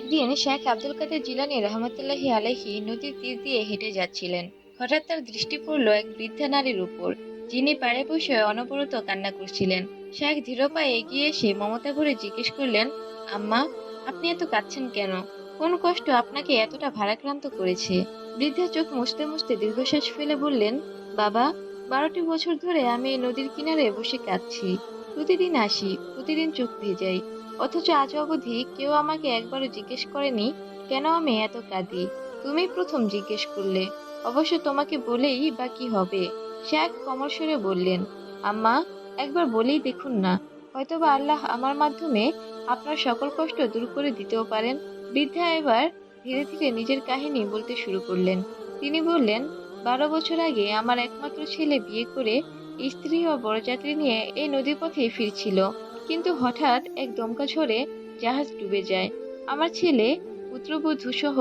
একদিন শেখ আব্দুল কাদের জিলানি রহমতুল্লাহি আলাইহি নদীর তীর দিয়ে হেঁটে যাচ্ছিলেন। হঠাৎ তার দৃষ্টি পড়ল এক বৃদ্ধা নারীর উপর, যিনি পাড়ে বসে অনবরত কান্না করছিলেন। শেখ ধীর পায়ে এগিয়ে এসে মমতা ভরে জিজ্ঞেস করলেন, আম্মা, আপনি এত কাঁদছেন কেন? কোন কষ্ট আপনাকে এতটা ভারাক্রান্ত করেছে? বৃদ্ধা চোখ মুছতে মুছতে দীর্ঘশ্বাস ফেলে বললেন, বাবা, বারোটি বছর ধরে আমি এই নদীর কিনারে বসে কাঁদছি। প্রতিদিন আসি, প্রতিদিন চোখ ভেজাই। অথচ আজ অবধি কেউ আমাকে একবারও জিজ্ঞেস করেনি, কেন আমি এত কাঁদি? তুমি প্রথম জিজ্ঞেস করলে। অবশ্য তোমাকে বলেই বা কি হবে? শেখ কমর সরে বললেন, আম্মা, একবার বলেই দেখুন না। হয়তোবা আল্লাহ আমার মাধ্যমে আপনার সকল কষ্ট দূর করে দিতেও পারেন। বৃদ্ধা এবার ধীরে ধীরে নিজের কাহিনী বলতে শুরু করলেন। তিনি বললেন, বারো বছর আগে আমার একমাত্র ছেলে বিয়ে করে স্ত্রী ও বড়যাত্রী নিয়ে এই নদীর পথেই ফিরছিল। কিন্তু হঠাৎ এক দমকা ঝড়ে জাহাজ ডুবে যায়। আমার ছেলে, পুত্রবধূ সহ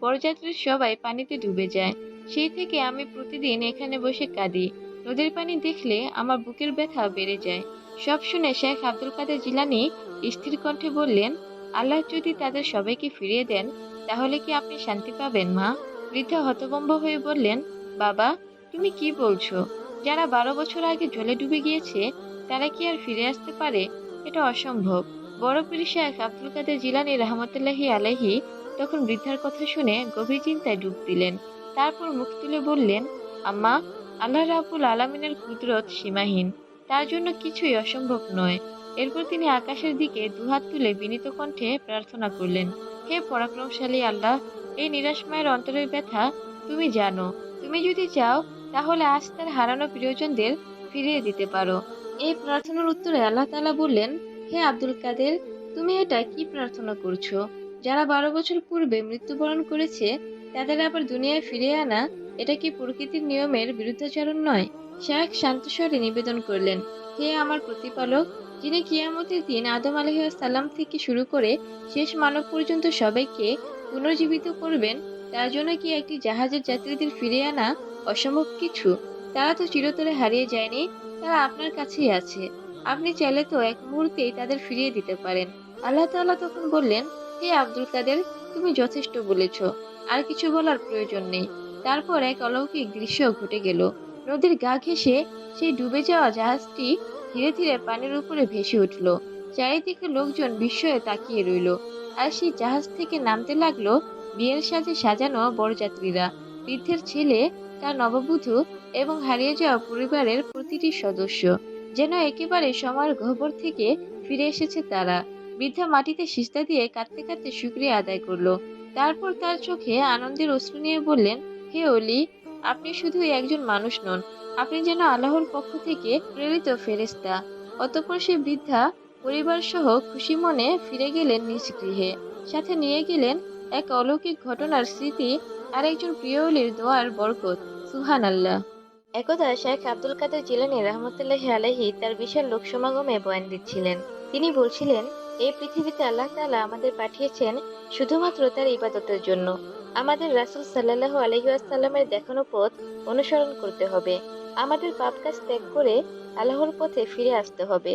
বরযাত্রীর সবাই পানিতে ডুবে যায়। সেই থেকে আমি প্রতিদিন এখানে বসে কাঁদি। নদীর পানি দেখলে আমার বুকের ব্যথা বেড়ে যায়। সব শুনে শেখ আব্দুল কাদের জিলানি স্থির কণ্ঠে বললেন, আল্লাহ যদি তাদের সবাইকে ফিরিয়ে দেন, তাহলে কি আপনি শান্তি পাবেন, মা? বৃদ্ধা হতভম্ব হয়ে বললেন, বাবা, তুমি কি বলছো? যারা বারো বছর আগে জলে ডুবে গিয়েছে তারা কি আর ফিরে আসতে পারে? এটা অসম্ভব। বড় পীর শেখ আব্দুল কাদের জিলানি রহমতুল্লাহি আলাইহি তখন বৃদ্ধার কথা শুনে গভীর চিন্তায় ডুব দিলেন। তারপর মুখ তুলে বললেন, আম্মা, আল্লাহ রাবুল আলমিনের কুদরত সীমাহীন। তার জন্য কিছুই অসম্ভব নয়। এরপর তিনি আকাশের দিকে দুহাত তুলে বিনীত কণ্ঠে প্রার্থনা করলেন, হে পরাক্রমশালী আল্লাহ, এই নিরাশ মায়ের অন্তরের ব্যথা তুমি জানো। তুমি যদি চাও, তাহলে আজ তার হারানো প্রিয়জনদের ফিরিয়ে দিতে পারো। এই প্রার্থনার উত্তরে আল্লাহ তাআলা বললেন, হে আব্দুল কাদের, তুমি এটা কি প্রার্থনা করছ? যারা বারো বছর পূর্বে মৃত্যুবরণ করেছে, তাদের আবার দুনিয়ায় ফিরে আনা, এটা কি প্রকৃতির নিয়মের বিরুদ্ধাচরণ নয়? শেখ শান্তস্বরে নিবেদন করলেন, হে আমার প্রতিপালক, যিনি কিয়ামতের দিন আদম আলহিসাল্লাম থেকে শুরু করে শেষ মানব পর্যন্ত সবাইকে পুনর্জীবিত করবেন, তার জন্য কি একটি জাহাজের যাত্রীদের ফিরে আনা অসম্ভব কিছু? তারা তো চিরতরে হারিয়ে যায়নি তারা আপনার কাছেই আছে। আপনি চাইলে তো এক মুহূর্তেই তাদের ফিরিয়ে দিতে পারেন। আল্লাহ তাআলা তখন বললেন, হে আব্দুল কাদের, তুমি যথেষ্ট বলেছ। আর কিছু বলার প্রয়োজন নেই। তারপর এক অলৌকিক দৃশ্য ঘটে গেল। নদীর গা ঘেঁষে সেই ডুবে যাওয়া জাহাজটি ধীরে ধীরে পানির উপরে ভেসে উঠল। চারিদিকে লোকজন বিস্ময়ে তাকিয়ে রইল। আর সেই জাহাজ থেকে নামতে লাগল বিয়ের সাজে সাজানো বরযাত্রীরা। বৃদ্ধের ছেলে, তার নববধূ এবং হারিয়ে যাওয়া পরিবারের প্রতিটি সদস্য। যেন একেবারে সময়ের গহ্বর থেকে ফিরে এসেছে তারা। বৃদ্ধা মাটিতে সিস্তা দিয়ে কাঁদতে কাঁদতে শুক্রিয়া আদায় করল। তারপর তার চোখে আনন্দের অশ্রু নিয়ে বললেন, হে অলি, আপনি শুধু একজন মানুষ নন। আপনি যেন আল্লাহর পক্ষ থেকে প্রেরিত ফেরেস্তা অতঃপর সে বৃদ্ধা পরিবার সহ খুশি মনে ফিরে গেলেন নিজ গৃহে। সাথে নিয়ে গেলেন এক অলৌকিক ঘটনার স্মৃতি আর একজন প্রিয় অলির দোয়ার বরকত। সুহান আল্লাহ একদা শেখ আব্দুল কাদের জিলানি রহমতুল্লাহ আলহি তার বিশাল লোক সমাগমে বয়ান দিচ্ছিলেন। তিনি বলছিলেন, এই পৃথিবীতে আল্লাহ তাআলা আমাদের পাঠিয়েছেন শুধুমাত্র তার ইবাদতের জন্য। আমাদের রাসূল সাল্লাল্লাহু আলাইহি ওয়াসাল্লামের দেখানো পথ অনুসরণ করতে হবে। আমাদের পাপ কাজ ত্যাগ করে আল্লাহর পথে ফিরে আসতে হবে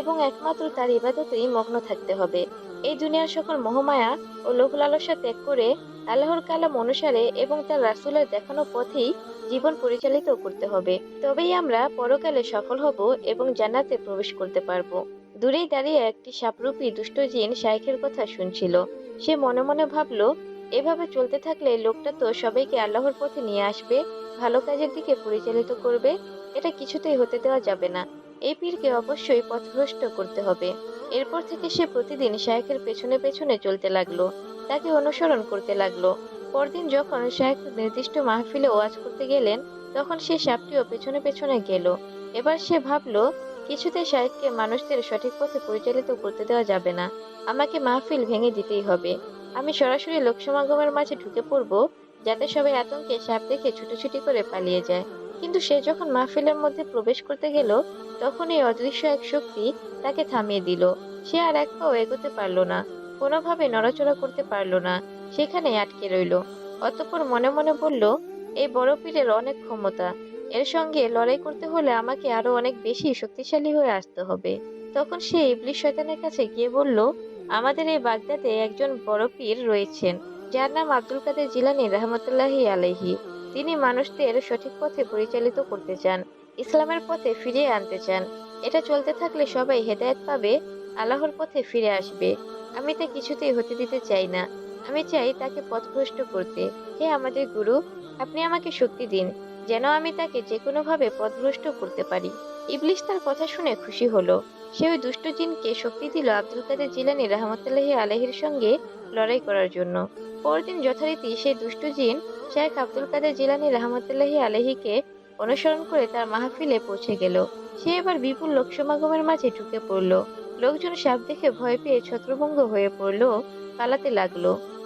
এবং একমাত্র তার ইবাদতেই মগ্ন থাকতে হবে। এই দুনিয়ার সকল মোহমায়া ও লোক লালসা ত্যাগ করে আল্লাহর কালাম অনুসারে এবং তার রাসূলের দেখানো পথেই জীবন পরিচালিত করতে হবে। তবেই আমরা পরকালে সফল হব এবং জান্নাতে প্রবেশ করতে পারব। দূরেই দাঁড়িয়ে একটি সাপরূপী দুষ্ট জিন শাইখের কথা শুনছিল। সে মনে মনে ভাবলো, এভাবে চলতে থাকলে লোকটা তো সবাইকে আল্লাহর পথে নিয়ে আসবে, ভালো কাজের দিকে পরিচালিত করবে, এটা কিছুতেই হতে দেওয়া যাবে না। এই পীরকে অবশ্যই পথভ্রষ্ট করতে হবে। এরপর থেকে সে প্রতিদিন শায়েখের পেছনে পেছনে চলতে লাগল। তাকে অনুসরণ করতে লাগল। পরদিন যখন শায়েখ নির্দিষ্ট মাহফিলে ওয়াজ করতে গেলেন, তখন সে সাপটিও পেছনে পেছনে গেল। এবার সে ভাবলো, কিছুতে শায়েখকে মানুষদের সঠিক পথে পরিচালিত করতে দেওয়া যাবে না। আমাকে মাহফিল ভেঙে দিতেই হবে। আমি সরাসরি লোকসমাগমের মাঝে ঢুকে পড়ব, যাতে সবাই আতঙ্কে সাপ দেখে ছুটোছুটি করে পালিয়ে যায়। কিন্তু সে যখন মাহফিলের মধ্যে প্রবেশ করতে গেল তখন এই অদৃশ্য এক শক্তি তাকে থামিয়ে দিল। সে আর এক পাও এগোতে পারল না, কোনোভাবে নড়াচড়া করতে পারল না সেখানে আটকে রইল। অতঃপর মনে মনে বলল, এই বড় পীরের অনেক ক্ষমতা, এর সঙ্গে লড়াই করতে হলে আমাকে আরও অনেক বেশি শক্তিশালী হয়ে আসতে হবে। তখন সে ইবলিশ শয়তানের কাছে গিয়ে বলল, আমাদের এই বাগদাদে একজন বড় পীর রয়েছেন, যার নাম আব্দুল কাদের জিলানী রহমতুল্লাহি আলাইহি। তিনি মানুষদের সঠিক পথে পরিচালিত করতে চান। ইসলামের পথে ফিরিয়ে আনতে চান। এটা চলতে থাকলে সবাই হেদায়েত পাবে, আল্লাহর পথে ফিরে আসবে। আমি তা কিছুতেই হতে দিতে চাই না। আমি চাই তাকে পথভ্রষ্ট করতে। হে আমাদের গুরু, আপনি আমাকে শক্তি দিন, যেন আমি তাকে যে কোনোভাবে পথভ্রষ্ট করতে পারি। ইবলিশ তার কথা শুনে খুশি হলো। সে ওই দুষ্ট জিনকে শক্তি দিল আব্দুল কাদের জিলানী রহমতুল্লাহি আলহির সঙ্গে লড়াই করার জন্য। পরদিন যথারীতি সেই দুষ্ট জিন শেখ আব্দুল কাদের জিলানী রহমতুল্লাহি আলহিকে অনুসরণ করে তার মাহফিলে পৌঁছে গেল। সে এবার বিপুল লোক সমাগমের মাঝে ঢুকে পড়ল। লোকজন সাপ দেখে ভয় পেয়ে ছত্রভঙ্গ হয়ে পড়ল, পালাতে লাগল।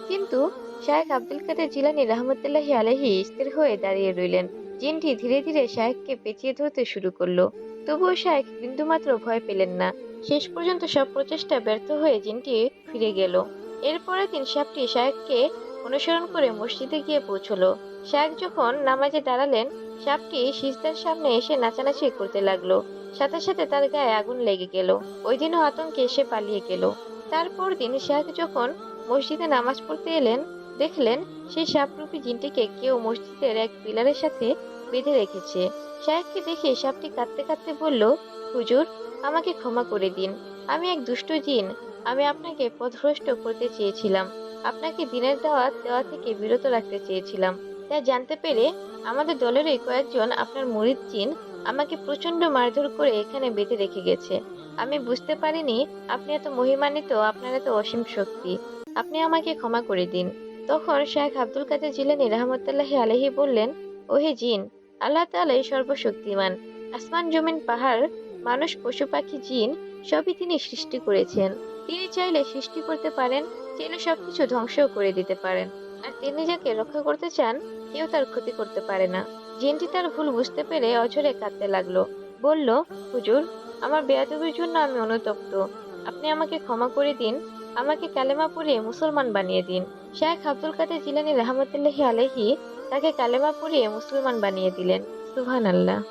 কিন্তু শায়েখ আব্দুল কাদের জিলানী রহমতুল্লাহি আলহি স্থির হয়ে দাঁড়িয়ে রইলেন। জিনটি ধীরে ধীরে শায়েখকে পেঁচিয়ে ধরতে শুরু করল। তবুও শায়েখ বিন্দুমাত্র ভয় পেলেন না। শেষ পর্যন্ত সব প্রচেষ্টা ব্যর্থ হয়ে জিনটি ফিরে গেল। এরপরের দিন সাপটি শায়েখকে অনুসরণ করে মসজিদে গিয়ে পৌঁছলো। শায়েখ যখন নামাজে দাঁড়ালেন সাপটি সিজদার সামনে এসে নাচানাচি করতে লাগল। সাথে সাথে তার গায়ে আগুন লেগে গেল। ওই দিনও আতঙ্কে এসে পালিয়ে গেল। তারপর দিন শায়েখ যখন মসজিদে নামাজ পড়তে এলেন, দেখলেন সেই সাপরূপী জিনটিকে কেউ মসজিদের এক পিলারের সাথে বেঁধে রেখেছে। শায়েখকে দেখে সাপটি কাঁদতে কাঁদতে বলল, হুজুর, আমাকে ক্ষমা করে দিন। আমি এক দুষ্ট জিন। আমি আপনাকে পথভ্রষ্ট করতে চেয়েছিলাম। আপনাকে দিনের দাওয়াত দেওয়া থেকে বিরত রাখতে চেয়েছিলাম। তা জানতে পেরে আমাদের দলেরই কয়েকজন আপনার মুরিদ জিন আমাকে প্রচণ্ড মারধর করে এখানে বেঁধে রেখে গেছে। আমি বুঝতে পারিনি, আপনি এত মহিমান্বিত, আপনার এত অসীম শক্তি। আপনি আমাকে ক্ষমা করে দিন। তখন শেখ আব্দুল কাদের জিলানি রহমতুল্লাহি আলহি বললেন, ওহে জিন, আল্লাহ তালাই সর্বশক্তিমান। আসমান জমিন, পাহাড়, মানুষ, পশু পাখি, জিন, সবই তিনি সৃষ্টি করেছেন। তিনি চাইলে সৃষ্টি করতে পারেন চাইলে সবকিছু ধ্বংসও করে দিতে পারেন। আর তিনি যাকে রক্ষা করতে চান কেউ তার ক্ষতি করতে পারে না। জিনটি তার ভুল বুঝতে পেরে অঝরে কাঁদতে লাগল। বলল, হুজুর, আমার বেয়াদবির জন্য আমি অনুতপ্ত। আপনি আমাকে ক্ষমা করে দিন, আমাকে কালেমা পড়িয়ে মুসলমান বানিয়ে দিন। শেখ আব্দুল কাদের জিলানী রহমতুল্লাহি আলহি তাকে কালেমা পড়িয়ে মুসলমান বানিয়ে দিলেন। সুহান আল্লাহ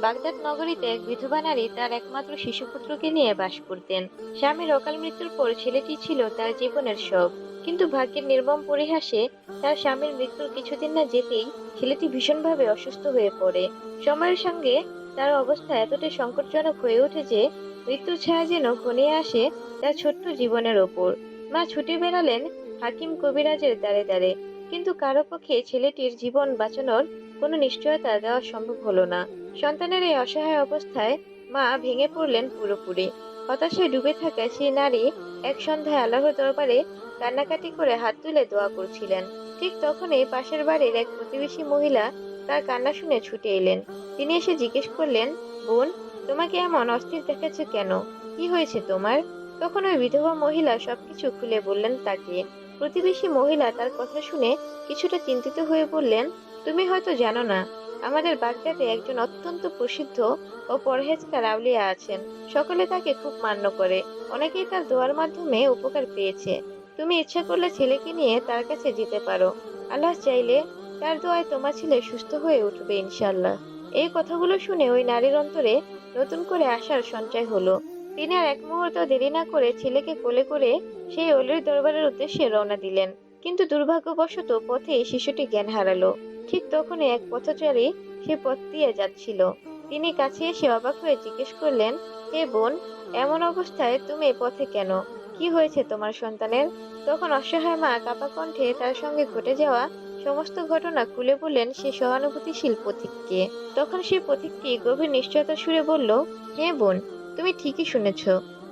বাগদাদ নগরীতে এক বিধবা নারী তার একমাত্র শিশুপুত্রকে নিয়ে বাস করতেন। স্বামীর অকাল মৃত্যুর পর ছেলেটি ছিল তার জীবনের সব কিন্তু ভাগ্যের নির্মম পরিহাসে তার স্বামীর মৃত্যুর কিছুদিন না যেতেই ছেলেটি ভীষণভাবে অসুস্থ হয়ে পড়ে। সময়ের সঙ্গে তার অবস্থা এতটাই সংকটজনক হয়ে ওঠে যে মৃত্যুর ছায়া যেন ঘনিয়ে আসে তার ছোট্ট জীবনের ওপর। মা ছুটে বেড়ালেন হাকিম কবিরাজের দ্বারে দ্বারে, কিন্তু কারও পক্ষে ছেলেটির জীবন বাঁচানোর কোনো নিশ্চয়তা দেওয়া সম্ভব হলো না। সন্তানের এই অসহায় অবস্থায় মা ভেঙে পড়লেন পুরোপুরি। হতাশায় ডুবে থাকা সেই নারী এক সন্ধ্যায় আল্লাহর দরবারে কান্নাকাটি করে হাত তুলে দোয়া করছিলেন। ঠিক তখনই পাশের বাড়ির এক প্রতিবেশী মহিলা তার কান্না শুনে ছুটে এলেন। তিনি এসে জিজ্ঞেস করলেন, বোন, তোমাকে এমন অস্থির দেখাচ্ছে কেন? কি হয়েছে তোমার? তখন ওই বিধবা মহিলা সবকিছু খুলে বললেন তাকে। প্রতিবেশী মহিলা তার কথা শুনে কিছুটা চিন্তিত হয়ে বললেন, তুমি হয়তো জানো না, আমাদের বাগদাদে একজন অত্যন্ত প্রসিদ্ধ ও পরহেজগার আউলিয়া আছেন। সকলে তাকে খুব মান্য করে। অনেকেই তার দোয়ার মাধ্যমে উপকার পেয়েছে। তুমি ইচ্ছা করলে ছেলেকে নিয়ে তার কাছে যেতে পারো। আল্লাহ চাইলে তার দোয়ায় তোমার ছেলে সুস্থ হয়ে উঠবে ইনশাল্লাহ এই কথাগুলো শুনে ওই নারীর অন্তরে নতুন করে আসার সঞ্চয় হলো। তিনি আর এক মুহূর্ত দেরি না করে ছেলেকে কোলে করে সেই অলির দরবারের উদ্দেশ্যে রওনা দিলেন। কিন্তু দুর্ভাগ্যবশত পথে শিশুটি জ্ঞান হারালো। ঠিক তখনই এক পথচারী সে পথ দিয়ে যাচ্ছিল। তিনি কাছে এসে অবাক হয়ে জিজ্ঞেস করলেন, হে বোন, এমন অবস্থায় তুমি পথে কেন? কি হয়েছে তোমার সন্তানের? তখন অসহায় মা কাপা কণ্ঠে তার সঙ্গে ঘটে যাওয়া সমস্ত ঘটনা খুলে বললেন সে সহানুভূতিশীল পথিককে। তখন সে পথিকটি গভীর নিশ্চয়তা সুরে বলল হ্যাঁ বোন, তুমি ঠিকই শুনেছ।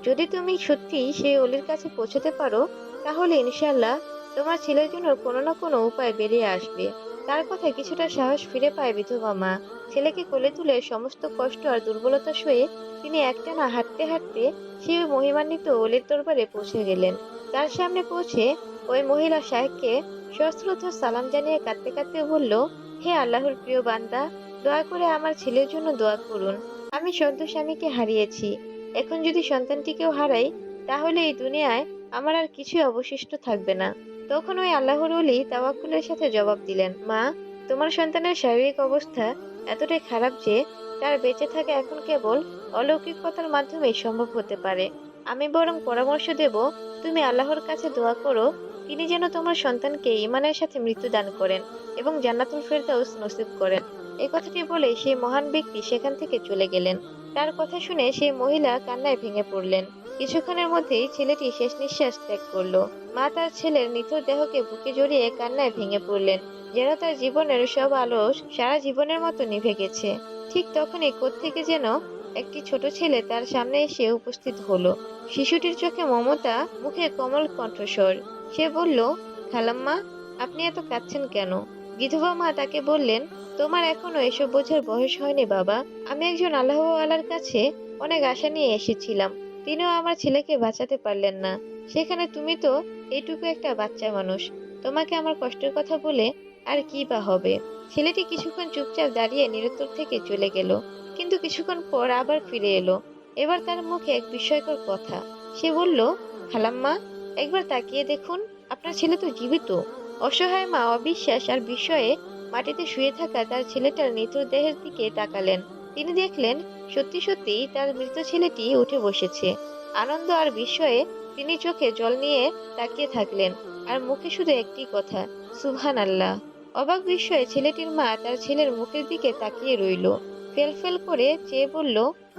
যদি তুমি সত্যি সেই অলির কাছে পৌঁছতে পারো, তাহলে ইনশাল্লাহ তোমার ছেলের জন্য কোনো না কোনো উপায় বেরিয়ে আসবে। তার কথায় কিছুটা সাহস ফিরে পায় বিধবা মা। ছেলেকে কোলে তুলে সমস্ত কষ্ট আর দুর্বলতা সয়ে তিনি একটানা হাঁটতে হাঁটতে সেই মহিমান্বিত অলির দরবারে পৌঁছে গেলেন। তার সামনে পৌঁছে ওই মহিলা সাহেবকে সশ্রদ্ধ সালাম জানিয়ে কাঁদতে কাঁদতে বলল, হে আল্লাহর প্রিয় বান্দা, দয়া করে আমার ছেলের জন্য দোয়া করুন। আমি সদ্য স্বামীকে হারিয়েছি। এখন যদি সন্তানটিকেও হারাই, তাহলে এই দুনিয়ায় আমার আর কিছুই অবশিষ্ট থাকবে না। তখন ওই আল্লাহর অলি তাওয়াক্কুলের সাথে জবাব দিলেন, মা তোমার সন্তানের শারীরিক অবস্থা এতটাই খারাপ যে তার বেঁচে থাকা এখন কেবল অলৌকিকতার মাধ্যমেই সম্ভব হতে পারে। আমি বরং পরামর্শ দেব, তুমি আল্লাহর কাছে দোয়া করো, তিনি যেন তোমার সন্তানকে ইমানের সাথে মৃত্যু দান করেন এবং জান্নাতুল ফেরদাউস নসিব করেন। এই কথাটি বলে সেই মহান ব্যক্তি সেখান থেকে চলে গেলেন। তার কথা শুনে সেই মহিলা কান্নায় ভেঙে পড়লেন। কিছুক্ষণের মধ্যেই ছেলেটি শেষ নিঃশ্বাস ত্যাগ করল। মা তার ছেলের নিথর দেহকে বুকে জড়িয়ে কান্নায় ভেঙে পড়লেন, যেন তার জীবনের সব আলো সারা জীবনের মতো নিভে গেছে। ঠিক তখনই কোত্থেকে যেন একটি ছোট ছেলে তার সামনে এসে উপস্থিত হলো। শিশুটির চোখে মমতা, মুখে কমল কণ্ঠস্বর। সে বলল, খালাম্মা, আপনি এত কাঁদছেন কেন? বিধবা মা তাকে বললেন, তোমার এখনও এসব বোঝার বয়স হয়নি বাবা। আমি একজন আল্লাহ আলার কাছে অনেক আশা নিয়ে এসেছিলাম। তিনিও আমার ছেলেকে বাঁচাতে পারলেন না। সেখানে তুমি তো এইটুকু একটা বাচ্চা মানুষ। তোমাকে আমার কষ্টের কথা বলে আর কি বা হবে? ছেলেটি কিছুক্ষণ চুপচাপ দাঁড়িয়ে নিরুত্তর থেকে চলে গেল। কিন্তু কিছুক্ষণ পর আবার ফিরে এলো। এবার তার মুখে এক বিস্ময়কর কথা। সে বলল, খালাম্মা, একবার তাকিয়ে দেখুন, আপনার ছেলে তো জীবিত। অসহায় মা অবিশ্বাস আর বিস্ময়ে মাটিতে শুয়ে থাকা তার ছেলেটার মৃত দেহের দিকে তাকালেন। তিনি দেখলেন সত্যি সত্যি তার মৃত ছেলেটি উঠে বসেছে। আনন্দ আর বিস্ময়ে তিনি চোখে জল নিয়ে তাকিয়ে থাকলেন আর মুখে শুধু একটি কথা সুবহান আল্লাহ অবাক বিস্ময়ে ছেলেটির মা তার ছেলের মুখের দিকে তাকিয়ে রইল। ফেল ফেল করে চেয়ে বলল,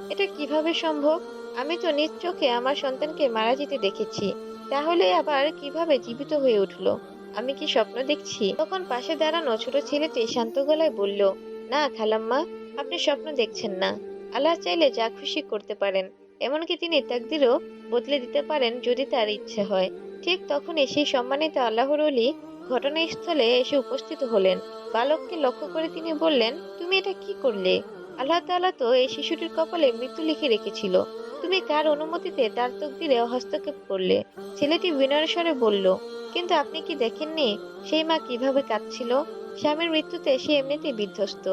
এটা কীভাবে সম্ভব? আমি তো নিজ চোখে আমার সন্তানকে মারা যেতে দেখেছি। তাহলে আবার কীভাবে জীবিত হয়ে উঠল? আমি কি স্বপ্ন দেখছি? তখন পাশে দাঁড়ানো ছোট ছেলেটি শান্ত গলায় বলল, না খালাম্মা আপনি স্বপ্ন দেখছেন না। আল্লাহ চাইলে যা খুশি করতে পারেন, এমনকি তিনি তাকদিরও বদলে দিতে পারেন যদি তার ইচ্ছে হয়। ঠিক তখনই সেই সম্মানিত আল্লাহর অলি ঘটনাস্থলে এসে উপস্থিত হলেন। বালককে লক্ষ্য করে তিনি বললেন, তুমি এটা কি করলে? আল্লাহ তাআলা তো এই শিশুটির কপালে মৃত্যু লিখে রেখেছিল। তুমি কার অনুমতিতে তার তকদিরে হস্তক্ষেপ করলে? ছেলেটি বিনয়ের স্বরে বলল, কিন্তু আপনি কি দেখেননি? সেই মা কীভাবে কাঁদছিল? স্বামীর মৃত্যুতে সে এমনিতেই বিধ্বস্ত।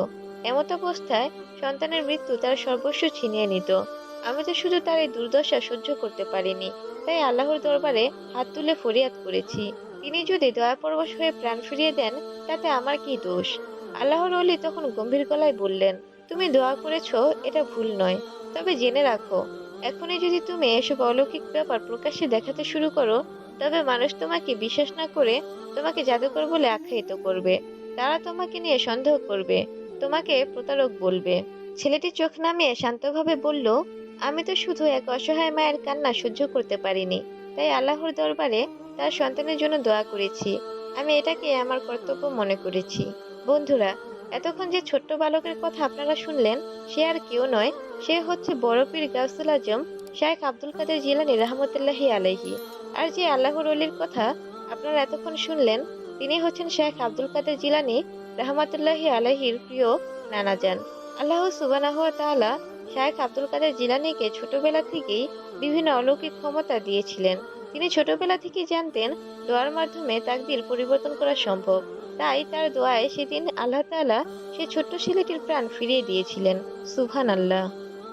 এমত অবস্থায় সন্তানের মৃত্যু তার সর্বস্ব ছিনিয়ে নিত। আমি তো শুধু তার এই দুর্দশা সহ্য করতে পারিনি, তাই আল্লাহর দরবারে হাত তুলে ফরিয়াদ করেছি। তিনি যদি দয়াপরবশ হয়ে প্রাণ ফিরিয়ে দেন, তাতে আমার কি দোষ? আল্লাহর অলি তখন গম্ভীর গলায় বললেন, তুমি দোয়া করেছ, এটা ভুল নয়। তবে জেনে রাখো, এখনই যদি তুমি এসব অলৌকিক ব্যাপার প্রকাশ্যে দেখাতে শুরু করো, তবে মানুষ তোমাকে বিশ্বাস না করে তোমাকে জাদুকর বলে আখ্যায়িত করবে। তারা তোমাকে নিয়ে সন্দেহ করবে। তোমাকে প্রতারক বলবে। ছেলেটি চোখ নামিয়ে শান্তভাবে বলল, আমি তো শুধু এক অসহায় মায়ের কান্না সহ্য করতে পারিনি। তাই আল্লাহর দরবারে তার সন্তানের জন্য দোয়া করেছি। আমি এটাকে আমার কর্তব্য মনে করেছি। বন্ধুরা, এতক্ষণ যে ছোট্ট বালকের কথা আপনারা শুনলেন, সে আর কেউ নয়। সে হচ্ছে বড় পীর গাউসুল আজম, শায়েখ আব্দুল কাদের জিলানি রহমতুল্লাহি আলাইহি। আর যে আল্লাহর অলির কথা আপনারা এতক্ষণ শুনলেন, তিনি হচ্ছেন শেখ আব্দুল কাদের জিলানি রহমতুল্লাহি আলাইহির প্রিয় নানাজান, আল্লাহ সুবানাহ তাআলা শায়েখ আব্দুল কাদের জিলানিকে ছোটবেলা থেকেই বিভিন্ন অলৌকিক ক্ষমতা দিয়েছিলেন। তিনি ছোটবেলা থেকেই জানতেন দোয়ার মাধ্যমে তাকদির পরিবর্তন করা সম্ভব। তাই তার দোয়ায় সেদিন আল্লাহ তাআলা সেই ছোট্ট ছেলেটির প্রাণ ফিরিয়ে দিয়েছিলেন। সুবহান আল্লাহ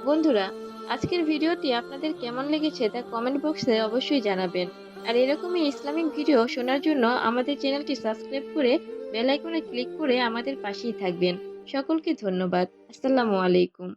বন্ধুরা, আজকের ভিডিওটি আপনাদের কেমন লেগেছে তা কমেন্ট বক্সে অবশ্যই জানাবেন। আর এরকমই ইসলামিক ভিডিও শোনার জন্য আমাদের চ্যানেলটি সাবস্ক্রাইব করে বেল আইকনে ক্লিক করে আমাদের পাশেই থাকবেন। সকলকে ধন্যবাদ। আসসালামু আলাইকুম।